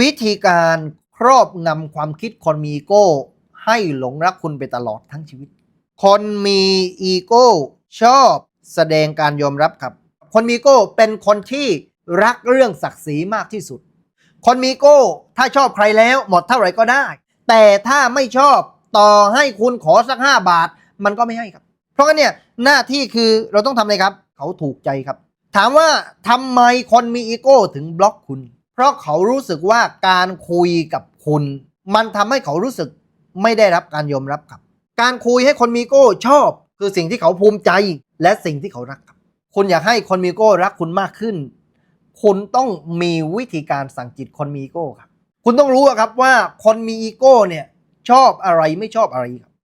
วิธีการครอบงำความคิดคนมีอีโก้ ให้หลงรักคุณไปตลอดทั้งชีวิต คนมีอีโก้ ชอบแสดงการยอมรับครับ คนมีโก้เป็นคนที่รักเรื่องศักดิ์ศรีมากที่สุด คนมีอีโก้ถ้าชอบใครแล้วหมดเท่าไหร่ก็ได้ แต่ถ้าไม่ชอบต่อให้คุณขอสัก 5 บาท มันก็ไม่ให้ครับ เพราะงั้นเนี่ยหน้าที่คือเราต้องทำอะไรครับ เขาถูกใจครับ ถามว่าทำไมคนมีอีโก้ถึงบล็อกคุณ เพราะเขารู้สึกว่าการคุยกับคุณ มันทำให้เขารู้สึกไม่ได้รับการยอมรับครับ การคุยให้คนมีโก้ชอบ คือสิ่งที่เขาภูมิใจและสิ่งที่เขารักครับคุณอยากให้คนมีโก้รักคุณมากขึ้น คุณต้องมีวิธีการสั่งจิตคนมีโก้ครับ คุณต้องรู้ครับว่าคนมีอีโก้เนี่ยชอบอะไรไม่ชอบอะไรครับ